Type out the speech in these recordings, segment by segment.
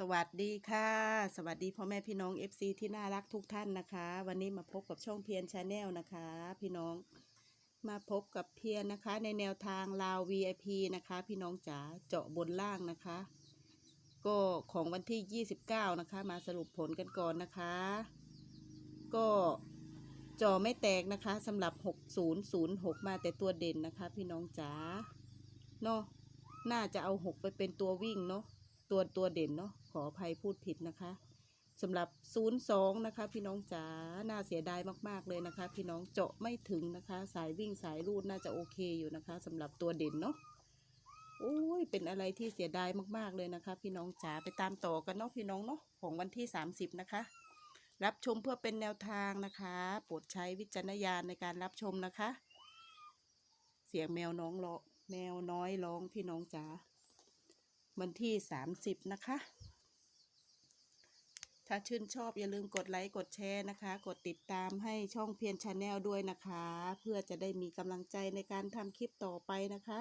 สวัสดีค่ะ สวัสดีพ่อแม่พี่น้อง FC ที่น่ารักทุกท่านนะคะ วันนี้มาพบกับช่องเพียรชาแนลนะคะ พี่น้องมาพบกับเพียรนะคะ ในแนวทางลาว VIP นะคะ พี่น้องจ๋าเจาะบนล่างนะคะ ก็ของวันที่ 29 นะคะ มาสรุปผลกันก่อนนะคะ ก็จอไม่แตกนะคะสำหรับ 6006 มาแต่ตัวเด่นนะคะ พี่น้องจ๋าเนาะน่าจะเอา 6 ไปเป็นตัววิ่งเนาะ ตัวตัวเด่นเนาะขออภัยพูดผิดนะคะสำหรับ 02 นะคะ พี่น้องจ๋า น่าเสียดายมาก ๆ เลยนะคะ พี่น้องเจาะไม่ถึงนะคะ สายวิ่งสายรูดน่าจะโอเคอยู่นะคะสำหรับตัวเด่นเนาะ โอ้ย เป็นอะไรที่เสียดายมาก ๆ เลยนะคะ พี่น้องจ๋า ไปตามต่อกันเนาะพี่น้องเนาะของวันที่ 30 นะคะ รับชมเพื่อเป็นแนวทางนะคะ โปรดใช้วิจารณญาณในการรับชมนะคะ เสียงแมวน้องร้องแมวน้อยร้องพี่น้องจ๋า วันที่ 30 นะคะ ถ้าชื่นชอบอย่าลืมกดไลค์กดแชร์นะคะ กดติดตามให้ช่องเพียรชาแนลด้วยนะคะ เพื่อจะได้มีกำลังใจในการทำคลิปต่อไปนะคะ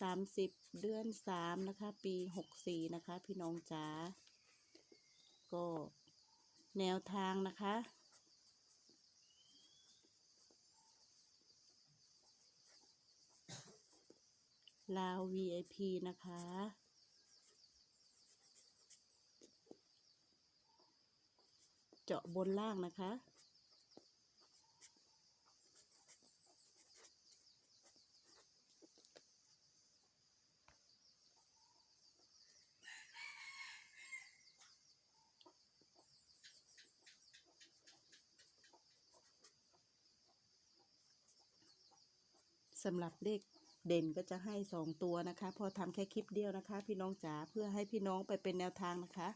30 เดือน 3 นะคะ ปี 64 นะคะ พี่น้องจ๋าก็แนวทางนะคะ ลาว VIP นะคะ เจาะบนล่างนะคะ สำหรับเลข เด่นก็จะให้สองตัวนะคะ พอทำแค่คลิปเดียวนะคะ พี่น้องจ๋าเพื่อให้พี่น้องไปเป็นแนวทางนะคะ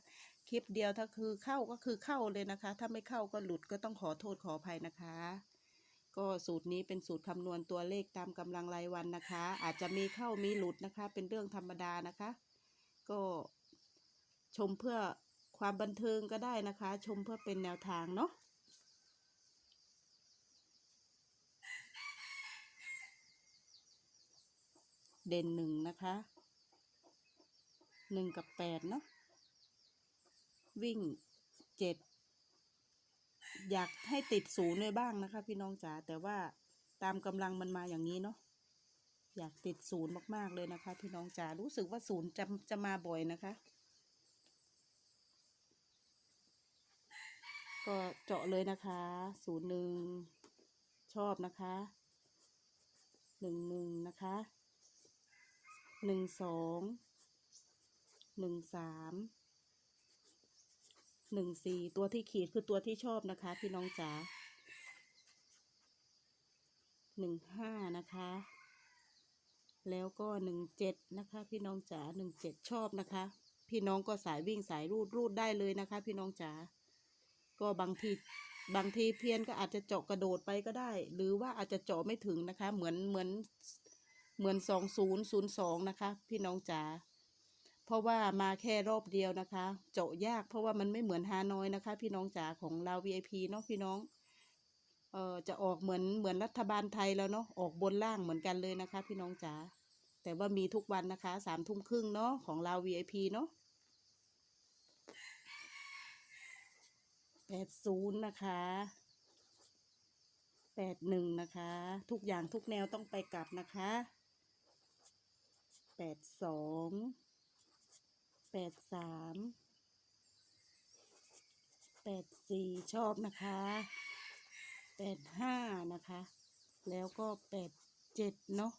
คลิปเดียวถ้าคือเข้าก็คือเข้าเลยนะคะ ถ้าไม่เข้าก็หลุดก็ต้องขอโทษขออภัยนะคะ ก็สูตรนี้เป็นสูตรคำนวณตัวเลขตามกำลังรายวันนะคะ อาจจะมีเข้ามีหลุดนะคะ เป็นเรื่องธรรมดานะคะ ก็ชมเพื่อความบันเทิงก็ได้นะคะ ชมเพื่อเป็นแนวทางเนาะ เด่นหนึ่งนะคะหนึ่งกับแปดเนาะวิ่งเจ็ดอยากให้ติดศูนย์เลยบ้างนะคะ พี่น้องจ๋าแต่ว่าตามกำลังมันมาอย่างนี้เนาะอยากติดศูนย์มากๆเลยนะคะ พี่น้องจ๋ารู้สึกว่าศูนย์จะจะมาบ่อยนะคะ ก็เจาะเลยนะคะศูนย์หนึ่งชอบนะคะหนึ่งหนึ่งนะคะ หนึ่งสองหนึ่งสามหนึ่งสี่ตัวที่ขีดคือตัวที่ชอบนะคะ พี่น้องจ๋าหนึ่งห้านะคะ แล้วก็หนึ่งเจ็ดนะคะ พี่น้องจ๋าหนึ่งเจ็ดชอบนะคะ พี่น้องก็สายวิ่งสายรูดรูดได้เลยนะคะ พี่น้องจ๋าก็บางทีบางทีเพียนก็อาจจะเจาะกระโดดไปก็ได้ หรือว่าอาจจะเจาะไม่ถึงนะคะ เหมือนเหมือน เหมือนสองศูนย์ศูนย์สองนะคะ พี่น้องจ๋า เพราะว่ามาแค่รอบเดียวนะคะ เจาะยากเพราะว่ามันไม่เหมือนฮานอยนะคะ พี่น้องจ๋าของเรา VIP เนาะพี่น้อง เอ่อจะออกเหมือนเหมือนรัฐบาลไทยแล้วเนาะ ออกบนล่างเหมือนกันเลยนะคะ พี่น้องจ๋า แต่ว่ามีทุกวันนะคะสามทุ่มครึ่งเนาะของเรา VIP เนาะแปดศูนย์นะคะแปดหนึ่งนะคะ ทุกอย่างทุกแนวต้องไปกลับนะคะ แปดสองแปดสามแปดสี่ชอบนะคะแปดห้านะคะ แล้วก็แปดเจ็ดเนาะ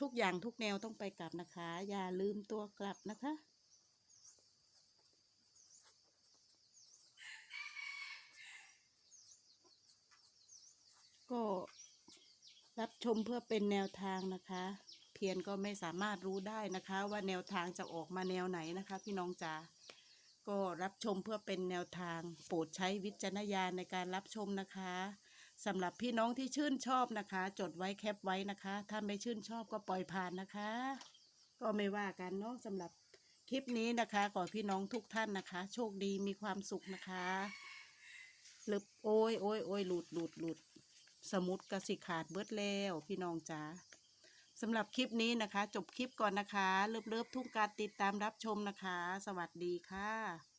ทุกอย่างทุกแนวต้องไปกลับนะคะ อย่าลืมตัวกลับนะคะก็ รับชมเพื่อเป็นแนวทางนะคะ เพียรก็ไม่สามารถรู้ได้นะคะ ว่าแนวทางจะออกมาแนวไหนนะคะ พี่น้องจ๋าก็รับชมเพื่อเป็นแนวทาง โปรดใช้วิจารณญาณในการรับชมนะคะสำหรับพี่น้องที่ชื่นชอบนะคะ จดไว้แคปไว้นะคะ ถ้าไม่ชื่นชอบก็ปล่อยผ่านนะคะ ก็ไม่ว่ากันเนาะสำหรับคลิปนี้นะคะขอพี่น้องทุกท่านนะคะ โชคดีมีความสุขนะคะหรือโอ้ยโอ้ยโอ้ยหลุดหลุดหลุด สมุดกสิขาดเบิดแล้วพี่น้องจ๋าสำหรับคลิปนี้นะคะ จบคลิปก่อนนะคะ เลิฟๆทุกการติดตามรับชมนะคะ สวัสดีค่ะ